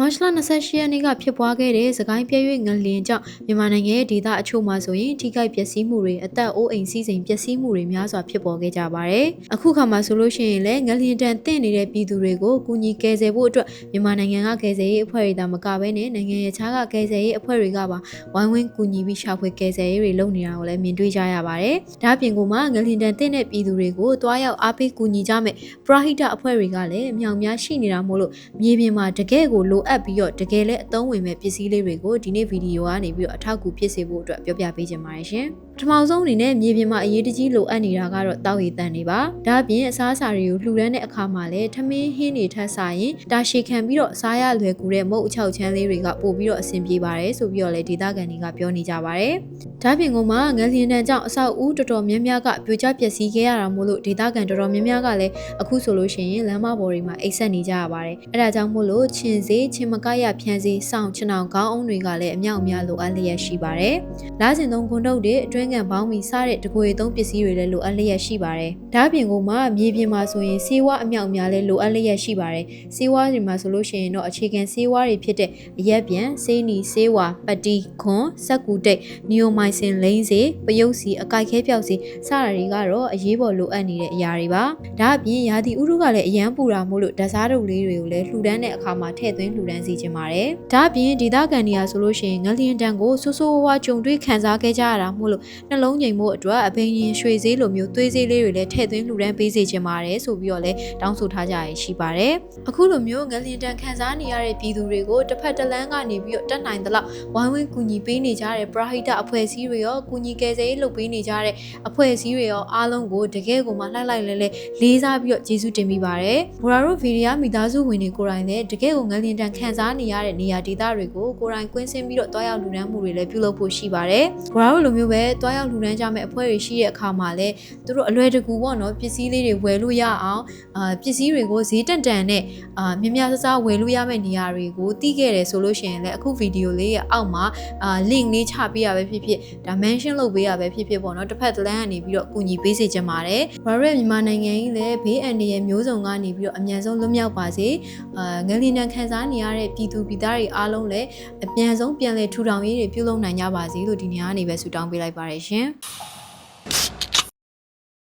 မတ်လ28ရက်နေ့ကဖြစ်ပွားခဲ့တဲ့စကိုင်းပြည့်၍ငလင်ကြောင့်မြန်မာနိုင်ငံရဲ့ဒေသအချို့မှာဆိုရင်ထိခိုက်ပျက်စီးမှုတွေအသက်အိုးအိမ်စီးစိမ်ပျက်စီးမှုတွေများစွာဖြစ်ပေါ်ခဲ့ကြပါတယ်။အခုခါမှာဆိုလို့ရှိရင်လည်းငလင်တန်တင့်နေတဲ့ပြည်သူတွေကိုကူညီကယ်ဆယ်ဖို့အတွက်မြန်မာနိုင်ငံကကယ်ဆယ်ရေးအဖွဲ့တွေဒါမကဘဲနဲ့နိုင်ငံရဲ့ခြားကကယ်ဆယ်ရေးအဖွဲ့တွေကပါဝိုင်းဝန်းကူညီပြီးရှာဖွေကယ်ဆယ်ရေးတွေလုပ်နေတာကိုလည်းမြင်တွေ့ကြရပါတယ်။ဒါ့အပြင်ကမှငလင်တန်တင့်တဲ့ပြည်သူတွေကိုတွားရောက်အားပေးကူညီကြမယ်ပရဟိတအဖွဲ့တွေကလည်းအမြောင်များရှိနေတာမို့လို့မြေပြင်မှာတကယ်ကိုလိုအပ်ပြီးတော့တကယ်လည်းအသုံးဝင်မဲ့ပစ္စည်းလေးတွေကိုဒီနေ့ဗီဒီယိုကနေပြီးတော့အထောက်အကူဖြစ်စေဖို့အတွက်ပြောပြပေးချင်ပါတယ်ရှင်။ပထမဆုံးအနေနဲ့မြေပြင်မှာအရေးတကြီးလိုအပ်နေတာကတော့တောက်ရည်တန်တွေပါ။ဒါ့အပြင်အစားအစာတွေကိုလှူဒန်းတဲ့အခါမှာလည်းထမင်းဟင်းတွေထပ်စားရင်တာရှည်ခံပြီးတော့စားရလွယ်ကူတဲ့မုတ်အချောက်ချမ်းလေးတွေကပို့ပြီးတော့အဆင်ပြေပါတယ်ဆိုပြီးတော့လည်းဒေသခံတွေကပြောနေကြပါတယ်။ဒါ့အပြင်ကမှငလျင်တန်ကြောင့်အဆောက်အဦတော်တော်များများကပြိုကျပျက်စီးခဲ့ရတာမို့လို့ဒေသခံတော်တော်များများကလည်းအခုဆိုလို့ရှိရင်လမ်းမပေါ်တွေမှာအိတ်ဆက်နေကြရပါတယ်။အဲဒါကြောင့်မို့လို့ချင်းစေးချင်းမကရဖြန်းစေးစောင့်ချင်အောင်ခေါင်းအုံးတွေကလည်းအမြောက်အများလိုအပ်လျက်ရှိပါတယ်။လာစဉ်သုံးခွန်းတုပ်တွေအတွင်းငံပေါင်းမီစတဲ့တကွေသုံးပစ္စည်းတွေလည်းလိုအပ်လျက်ရှိပါတယ်။ဒါ့အပြင်ကမှမြေပြင်မှာဆိုရင်ဆေးဝါးအမြောက်အများလည်းလိုအပ်လျက်ရှိပါတယ်။ဆေးဝါးတွေမှာဆိုလို့ရှိရင်တော့အခြေခံဆေးဝါးတွေဖြစ်တဲ့အရက်ပြန်ဆေးနီဆေးဝါပတီခွန်စက်ကူတိတ်နီယိုမိုင်ဆင်လိန်းစေပယုတ်စီအကိုက်ခဲပြောက်စီစတာတွေကတော့အရေးပေါ်လိုအပ်နေတဲ့အရာတွေပါ။ဒါ့အပြင်ရာသီဥတုကလည်းအရန်ပူတာမို့လို့ဓာတ်စားတုပ်လေးတွေကိုလည်းလှူဒန်းတဲ့အခါမှာထည့်သွင်းလှူဒန်းစီခြင်းပါတယ်။ဒါ့အပြင်ဒေသခံတွေကဆိုလို့ရှိရင်ငလျင်တန်ကိုဆိုးဆိုးဝါးဝါကြုံတွေ့ခံစားခဲ့ကြရတာမို့လို့နှလုံးငိမ်မှုအတွက်အဘိညာဉ်ရွှေဈေးလိုမျိုးသွေးဈေးလေးတွေလည်းထည့်သွင်းလှူဒန်းပေးစေခြင်းပါတယ်ဆိုပြီးတော့လည်းတောင်းဆိုထားကြရရှိပါတယ်။အခုလိုမျိုးငလျင်တန်ခံစားနေရတဲ့ပြည်သူတွေကိုတစ်ဖက်တစ်လမ်းကနေပြီးတော့တက်နိုင်သလောက်ဝိုင်းဝန်းကူညီပေးနေကြတဲ့ပရဟိတအဖွဲ့အစည်းတွေရောကူညီကယ်ဆယ်ရေးလုပ်ပေးနေကြတဲ့အဖွဲ့အစည်းတွေရောအားလုံးကိုတကယ်ကိုမှလှိုက်လိုက်လဲလဲလေးစားပြီးတော့ကျေးဇူးတင်မိပါတယ်။ဘော်ရာတို့ဗီဒီယိုမိသားစုဝင်တွေကိုယ်တိုင်လည်းတကယ်ကိုငလျင်တန်ခံစားနေရတဲ့နေရာဒေသတွေကိုကိုယ်တိုင်ကွင်းဆင်းပြီးတော့တွားရောက်လူဒန်းမှုတွေလည်းပြုလုပ်ဖို့ရှိပါတယ်။ဘော်ရာတို့လိုမျိုးပဲတွားရောက်လူဒန်းကြမဲ့အဖွဲ့တွေရှိတဲ့အခါမှာလည်းသူတို့အလွယ်တကူပေါ့နော်ပစ္စည်းလေးတွေဝယ်လို့ရအောင်အာပစ္စည်းတွေကိုဈေးတန်တန်နဲ့အာမြများဆဆဝယ်လို့ရမယ့်နေရာတွေကိုတီးခဲ့တယ်ဆိုလို့ရှိရင်လည်းအခုဗီဒီယိုလေးရဲ့အောက်မှာအာ link လေးချပေးရပဲဖြစ်ဖြစ်ဒါ mention လုပ်ပေးရပဲဖြစ်ဖြစ်ပေါ့နော်တစ်ဖက်တစ်လမ်းကနေပြီးတော့ကူညီပေးစေချင်ပါတယ်ဘာလို့လဲမြန်မာနိုင်ငံကြီးလည်းဘေးအန္တရာယ်မျိုးစုံကနေပြီးတော့အမြန်ဆုံးလွတ်မြောက်ပါစေအာငလီနံခံစားနေရတဲ့ပြည်သူပြည်သားတွေအားလုံးလည်းအမြန်ဆုံးပြန်လည်ထူထောင်ရေးတွေပြုလုပ်နိုင်ကြပါစေလို့ဒီနေ့ကနေပဲဆုတောင်းပေးလိုက်ပါတယ်ရှင်